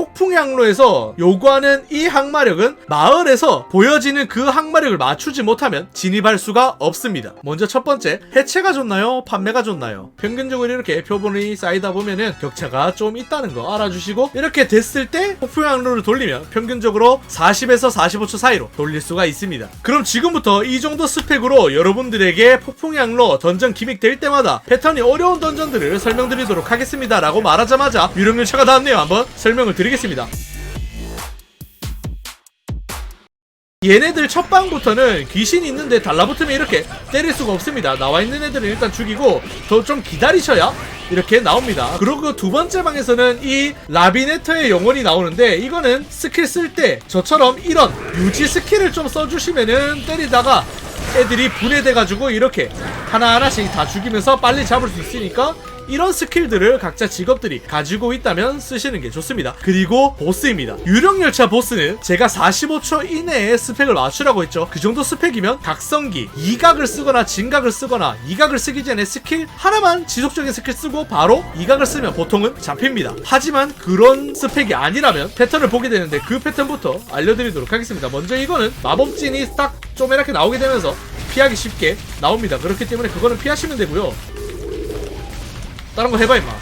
폭풍 향로에서 요구하는 이 항마력은 마을에서 보여지는 그 항마력을 맞추지 못하면 진입할 수가 없습니다. 먼저 첫 번째, 해체가 좋나요? 판매가 좋나요? 평균적으로 이렇게 표본이 쌓이다 보면은 격차가 좀 있다는 거 알아주시고 이렇게 됐을 때 폭풍 향로를 돌리면 평균적으로 40에서 45초 사이로 돌릴 수가 있습니다. 그럼 지금부터 이 정도 스펙으로 여러분들에게 폭풍 향로 던전 기믹 될 때마다 패턴이 어려운 던전들을 설명드리도록 하겠습니다. 라고 말하자마자 유령 열차가 닿았네요. 한번 설명을 드리겠습니다. 얘네들 첫 방부터는 귀신이 있는데 달라붙으면 이렇게 때릴 수가 없습니다. 나와 있는 애들은 일단 죽이고 더 좀 기다리셔야 이렇게 나옵니다. 그리고 두 번째 방에서는 이 라비네터의 영혼이 나오는데 이거는 스킬 쓸 때 저처럼 이런 유지 스킬을 좀 써주시면은 때리다가 애들이 분해돼가지고 이렇게 하나하나씩 다 죽이면서 빨리 잡을 수 있으니까 이런 스킬들을 각자 직업들이 가지고 있다면 쓰시는 게 좋습니다. 그리고 보스입니다. 유령 열차 보스는 제가 45초 이내에 스펙을 맞추라고 했죠. 그 정도 스펙이면 각성기, 이각을 쓰거나 진각을 쓰거나 이각을 쓰기 전에 스킬 하나만 지속적인 스킬 쓰고 바로 이각을 쓰면 보통은 잡힙니다. 하지만 그런 스펙이 아니라면 패턴을 보게 되는데 그 패턴부터 알려드리도록 하겠습니다. 먼저 이거는 마법진이 딱 쪼매랗게 나오게 되면서 피하기 쉽게 나옵니다. 그렇기 때문에 그거는 피하시면 되고요. 다른 거 해봐 임마.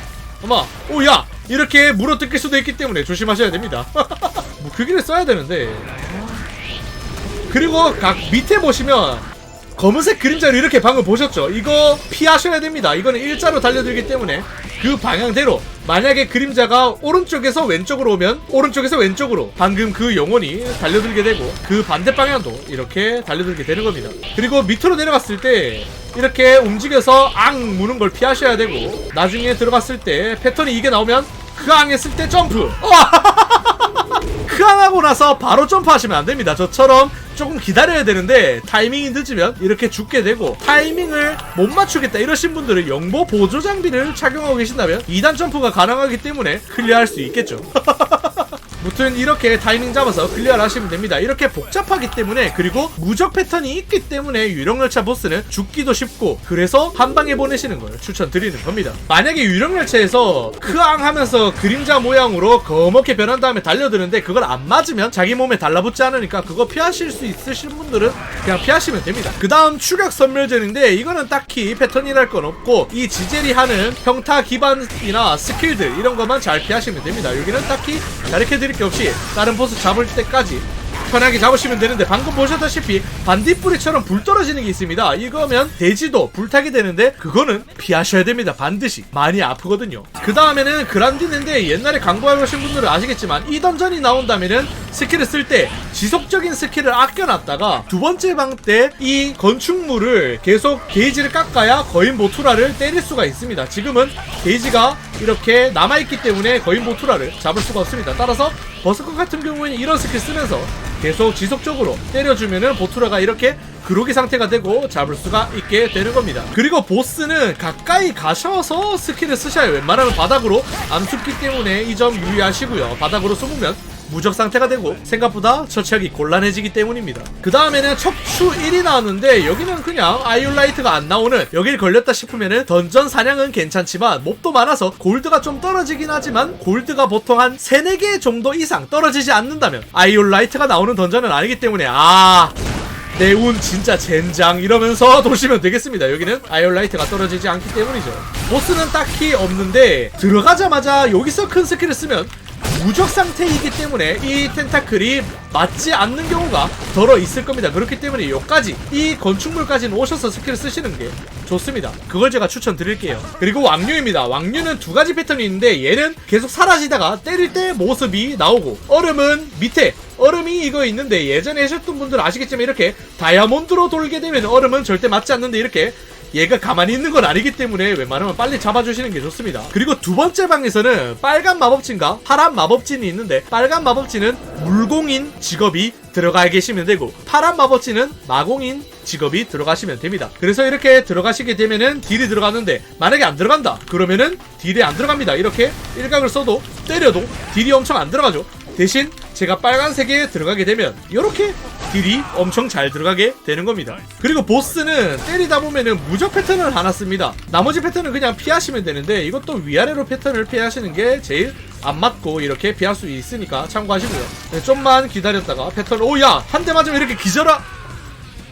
엄마 오야! 이렇게 물어 뜯길 수도 있기 때문에 조심하셔야 됩니다. 뭐 그기를 써야 되는데. 그리고 각 밑에 보시면 검은색 그림자를 이렇게 방금 보셨죠 이거 피하셔야 됩니다 이거는 일자로 달려들기 때문에 그 방향대로 만약에 그림자가 오른쪽에서 왼쪽으로 오면 오른쪽에서 왼쪽으로 방금 그 영혼이 달려들게 되고 그 반대 방향도 이렇게 달려들게 되는 겁니다. 그리고 밑으로 내려갔을 때 이렇게 움직여서 앙 무는 걸 피하셔야 되고 나중에 들어갔을 때 패턴이 이게 나오면 그 앙 했을 때 점프. 크앙하고 나서 바로 점프하시면 안 됩니다. 저처럼 조금 기다려야 되는데 타이밍이 늦으면 이렇게 죽게 되고 타이밍을 못 맞추겠다 이러신 분들은 영보 보조 장비를 착용하고 계신다면 2단 점프가 가능하기 때문에 클리어할 수 있겠죠. 무튼 이렇게 타이밍 잡아서 클리어를 하시면 됩니다. 이렇게 복잡하기 때문에 그리고 무적 패턴이 있기 때문에 유령열차 보스는 죽기도 쉽고 그래서 한 방에 보내시는 걸 추천드리는 겁니다. 만약에 유령열차에서 크앙 하면서 그림자 모양으로 거먹게 변한 다음에 달려드는데 그걸 안 맞으면 자기 몸에 달라붙지 않으니까 그거 피하실 수 있으신 분들은 그냥 피하시면 됩니다. 그 다음 추격 선멸전인데 이거는 딱히 패턴이랄 건 없고 이 지젤이 하는 평타 기반이나 스킬들 이런 것만 잘 피하시면 됩니다. 여기는 딱히 가르쳐 드릴 게 없이 다른 보스 잡을 때까지 편하게 잡으시면 되는데 방금 보셨다시피 반딧불이처럼 불 떨어지는 게 있습니다. 이거면 돼지도 불타게 되는데 그거는 피하셔야 됩니다. 반드시 많이 아프거든요. 그 다음에는 그란디는데 옛날에 강구해보신 분들은 아시겠지만 이 던전이 나온다면은 스킬을 쓸 때 지속적인 스킬을 아껴놨다가 두 번째 방 때 이 건축물을 계속 게이지를 깎아야 거인 보투라를 때릴 수가 있습니다. 지금은 게이지가 이렇게 남아있기 때문에 거인 보투라를 잡을 수가 없습니다. 따라서 버스컷 같은 경우에는 이런 스킬 쓰면서 계속 지속적으로 때려주면은 보투라가 이렇게 그로기 상태가 되고 잡을 수가 있게 되는 겁니다. 그리고 보스는 가까이 가셔서 스킬을 쓰셔야 웬만하면 바닥으로 안 숨기 때문에 이 점 유의하시고요. 바닥으로 숨으면 무적 상태가 되고 생각보다 처치하기 곤란해지기 때문입니다. 그 다음에는 척추 1이 나왔는데 여기는 그냥 아이올라이트가 안 나오는 여길 걸렸다 싶으면은 던전 사냥은 괜찮지만 몹도 많아서 골드가 좀 떨어지긴 하지만 골드가 보통 한 3, 4개 정도 이상 떨어지지 않는다면 아이올라이트가 나오는 던전은 아니기 때문에 아 내운 진짜 젠장 이러면서 도시면 되겠습니다. 여기는 아이올라이트가 떨어지지 않기 때문이죠. 보스는 딱히 없는데 들어가자마자 여기서 큰 스킬을 쓰면 무적 상태이기 때문에 이 텐타클이 맞지 않는 경우가 덜어 있을 겁니다. 그렇기 때문에 여기까지 이 건축물까지는 오셔서 스킬을 쓰시는 게 좋습니다. 그걸 제가 추천드릴게요. 그리고 왕류입니다. 왕류는 두 가지 패턴이 있는데 얘는 계속 사라지다가 때릴 때 모습이 나오고 얼음은 밑에 얼음이 이거 있는데 예전에 하셨던 분들 아시겠지만 이렇게 다이아몬드로 돌게 되면 얼음은 절대 맞지 않는데 이렇게 얘가 가만히 있는 건 아니기 때문에 웬만하면 빨리 잡아주시는 게 좋습니다. 그리고 두 번째 방에서는 빨간 마법진과 파란 마법진이 있는데 빨간 마법진은 물공인 직업이 들어가 계시면 되고 파란 마법진은 마공인 직업이 들어가시면 됩니다. 그래서 이렇게 들어가시게 되면은 딜이 들어가는데 만약에 안 들어간다 그러면은 딜이 안 들어갑니다. 이렇게 일각을 써도 때려도 딜이 엄청 안 들어가죠. 대신 제가 빨간색에 들어가게 되면 이렇게 딜이 엄청 잘 들어가게 되는 겁니다. 그리고 보스는 때리다 보면은 무적 패턴을 하나 씁니다. 나머지 패턴은 그냥 피하시면 되는데 이것도 위아래로 패턴을 피하시는 게 제일 안 맞고 이렇게 피할 수 있으니까 참고하시고요. 네, 좀만 기다렸다가 패턴 오야 한 대 맞으면 이렇게 기절하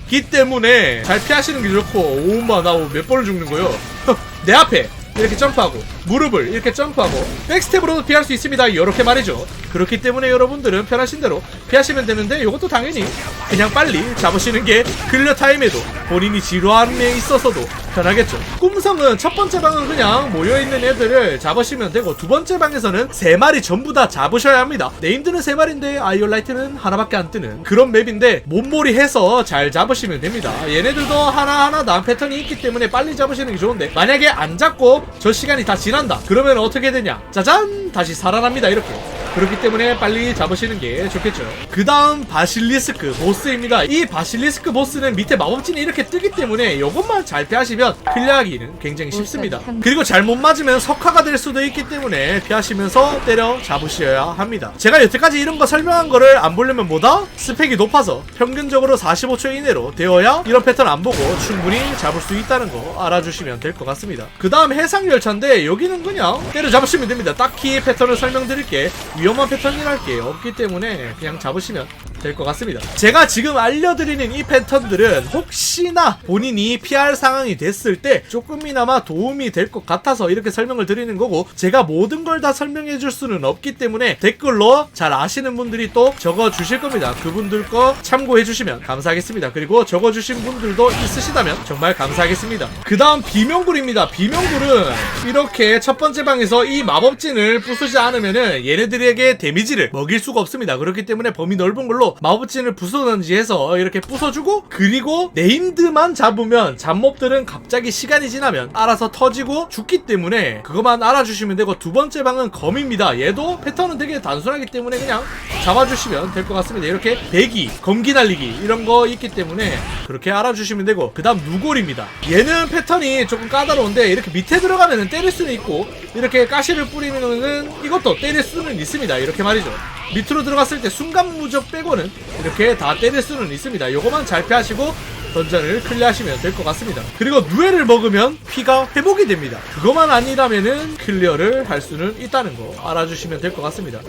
기 때문에 잘 피하시는 게 좋고 오마 나몇 번을 죽는 거요. 내 앞에 이렇게 점프하고 무릎을 이렇게 점프하고 백스텝으로도 피할 수 있습니다. 이렇게 말이죠. 그렇기 때문에 여러분들은 편하신 대로 피하시면 되는데 이것도 당연히 그냥 빨리 잡으시는 게 클리어 타임에도 본인이 지루함에 있어서도 편하겠죠. 꿈성은 첫 번째 방은 그냥 모여있는 애들을 잡으시면 되고 두 번째 방에서는 세 마리 전부 다 잡으셔야 합니다. 네임드는 세 마리인데 아이올라이트는 하나밖에 안 뜨는 그런 맵인데 몸몰이 해서 잘 잡으시면 됩니다. 얘네들도 하나하나 난 패턴이 있기 때문에 빨리 잡으시는 게 좋은데 만약에 안 잡고 저 시간이 다 지난다. 그러면 어떻게 되냐? 짜잔! 다시 살아납니다. 이렇게. 그렇기 때문에 빨리 잡으시는 게 좋겠죠. 그 다음 바실리스크 보스입니다. 이 바실리스크 보스는 밑에 마법진이 이렇게 뜨기 때문에 이것만 잘 피하시면 클리어하기는 굉장히 쉽습니다. 그리고 잘못 맞으면 석화가 될 수도 있기 때문에 피하시면서 때려 잡으셔야 합니다. 제가 여태까지 이런 거 설명한 거를 안 보려면 뭐다? 스펙이 높아서 평균적으로 45초 이내로 되어야 이런 패턴 안 보고 충분히 잡을 수 있다는 거 알아주시면 될 것 같습니다. 그 다음 해상열차인데 여기는 그냥 때려 잡으시면 됩니다. 딱히 패턴을 설명드릴 게 위험한 패턴이랄 게 없기 때문에 그냥 잡으시면 될 것 같습니다. 제가 지금 알려드리는 이 패턴들은 혹시나 본인이 피할 상황이 됐을 때 조금이나마 도움이 될 것 같아서 이렇게 설명을 드리는 거고 제가 모든 걸 다 설명해 줄 수는 없기 때문에 댓글로 잘 아시는 분들이 또 적어 주실 겁니다. 그분들 거 참고해 주시면 감사하겠습니다. 그리고 적어 주신 분들도 있으시다면 정말 감사하겠습니다. 그 다음 비명굴입니다. 비명굴은 이렇게 첫 번째 방에서 이 마법진을 부수지 않으면은 얘네들 에게 데미지를 먹일 수가 없습니다. 그렇기 때문에 범위 넓은 걸로 마법진을 부수든지 해서 이렇게 부숴주고 그리고 네임드만 잡으면 잡몹들은 갑자기 시간이 지나면 알아서 터지고 죽기 때문에 그것만 알아주시면 되고 두 번째 방은 검입니다. 얘도 패턴은 되게 단순하기 때문에 그냥 잡아주시면 될 것 같습니다. 이렇게 배기, 검기 날리기 이런 거 있기 때문에 그렇게 알아주시면 되고 그 다음 누골입니다. 얘는 패턴이 조금 까다로운데 이렇게 밑에 들어가면 때릴 수는 있고 이렇게 가시를 뿌리면은 이것도 때릴 수는 있습니다. 이렇게 말이죠. 밑으로 들어갔을 때 순간 무적 빼고는 이렇게 다 때릴 수는 있습니다. 요거만 잘 피하시고 던전을 클리어하시면 될 것 같습니다. 그리고 누에를 먹으면 피가 회복이 됩니다. 그것만 아니라면은 클리어를 할 수는 있다는 거 알아주시면 될 것 같습니다.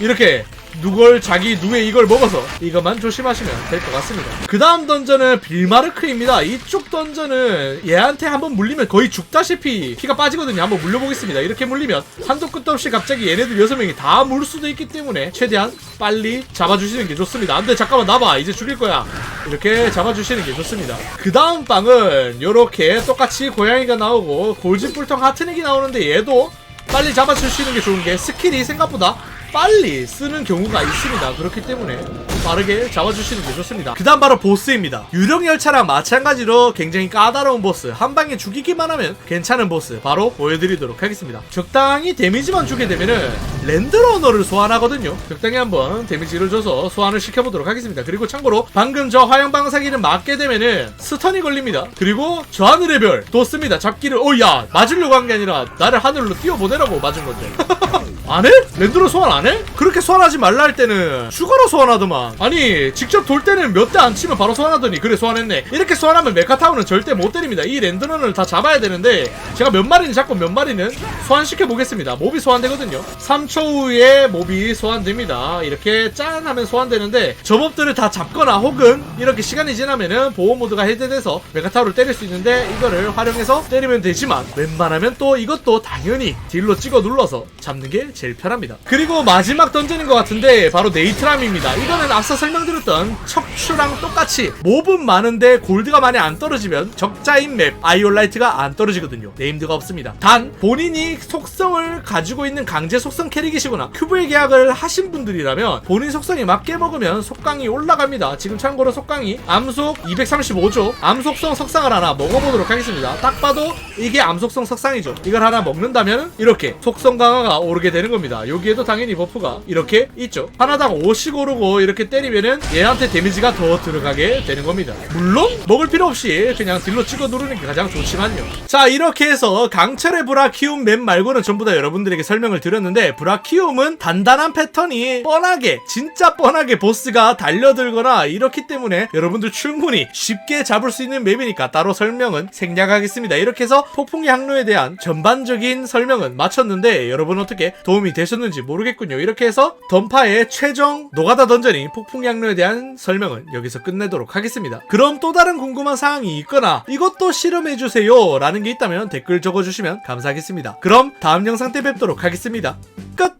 이렇게 누걸 자기 누에 이걸 먹어서 이것만 조심하시면 될 것 같습니다. 그 다음 던전은 빌마르크입니다. 이쪽 던전은 얘한테 한번 물리면 거의 죽다시피 피가 빠지거든요. 한번 물려보겠습니다. 이렇게 물리면 한도 끝도 없이 갑자기 얘네들 여섯 명이 다 물 수도 있기 때문에 최대한 빨리 잡아주시는 게 좋습니다. 안돼 잠깐만 나봐 이제 죽일 거야. 이렇게 잡아주시는 게 좋습니다. 그 다음 방은 이렇게 똑같이 고양이가 나오고 골진불통 하트넥이 나오는데 얘도 빨리 잡아주시는 게 좋은 게 스킬이 생각보다 빨리 쓰는 경우가 있습니다. 그렇기 때문에 빠르게 잡아주시는 게 좋습니다. 그 다음 바로 보스입니다. 유령 열차랑 마찬가지로 굉장히 까다로운 보스. 한 방에 죽이기만 하면 괜찮은 보스. 바로 보여드리도록 하겠습니다. 적당히 데미지만 주게 되면은 랜드러너를 소환하거든요. 적당히 한번 데미지를 줘서 소환을 시켜보도록 하겠습니다. 그리고 참고로 방금 저 화염방사기를 맞게 되면은 스턴이 걸립니다. 그리고 저 하늘의 별도 씁니다. 잡기를 오야 맞으려고 한 게 아니라 나를 하늘로 띄워보내라고 맞은 건데. 안 해? 랜드로 소환 안 해? 그렇게 소환하지 말라 할 때는 추가로 소환하더만. 아니 직접 돌 때는 몇 대 안 치면 바로 소환하더니 그래 소환했네. 이렇게 소환하면 메카타운은 절대 못 때립니다. 이 랜드런을 다 잡아야 되는데 제가 몇 마리는 잡고 몇 마리는 소환시켜 보겠습니다. 몹이 소환되거든요. 3초 후에 몹이 소환됩니다. 이렇게 짠 하면 소환되는데 저 몹들을 다 잡거나 혹은 이렇게 시간이 지나면은 보호 모드가 해제돼서 메카타운을 때릴 수 있는데 이거를 활용해서 때리면 되지만 웬만하면 또 이것도 당연히 딜로 찍어 눌러서 잡는 게 제일 편합니다. 그리고 마지막 던전인 것 같은데 바로 네이트람입니다. 이거는 앞서 설명드렸던 척추랑 똑같이 몹은 많은데 골드가 많이 안 떨어지면 적자인 맵 아이올라이트가 안 떨어지거든요. 네임드가 없습니다. 단 본인이 속성을 가지고 있는 강제 속성 캐릭이시거나 큐브의 계약을 하신 분들이라면 본인 속성에 맞게 먹으면 속강이 올라갑니다. 지금 참고로 속강이 암속 235조 암속성 석상을 하나 먹어보도록 하겠습니다. 딱 봐도 이게 암속성 석상이죠. 이걸 하나 먹는다면 이렇게 속성 강화가 오르게 되는 겁니다. 여기에도 당연히 버프가 이렇게 있죠. 하나당 5씩 오르고 이렇게 때리면은 얘한테 데미지가 더 들어가게 되는 겁니다. 물론 먹을 필요 없이 그냥 딜로 찍어 누르는 게 가장 좋지만요. 자 이렇게 해서 강철의 브라키움 맵 말고는 전부 다 여러분들에게 설명을 드렸는데 브라키움은 단단한 패턴이 뻔하게 진짜 뻔하게 보스가 달려들거나 이렇기 때문에 여러분들 충분히 쉽게 잡을 수 있는 맵이니까 따로 설명은 생략하겠습니다. 이렇게 해서 폭풍의 항로에 대한 전반적인 설명은 마쳤는데 여러분 어떻게 도 움이 되셨는지 모르겠군요. 이렇게 해서 던파의 최종 노가다 던전인 폭풍의 항로에 대한 설명은 여기서 끝내도록 하겠습니다. 그럼 또 다른 궁금한 사항이 있거나 이것도 실험해주세요 라는 게 있다면 댓글 적어주시면 감사하겠습니다. 그럼 다음 영상 때 뵙도록 하겠습니다. 끝!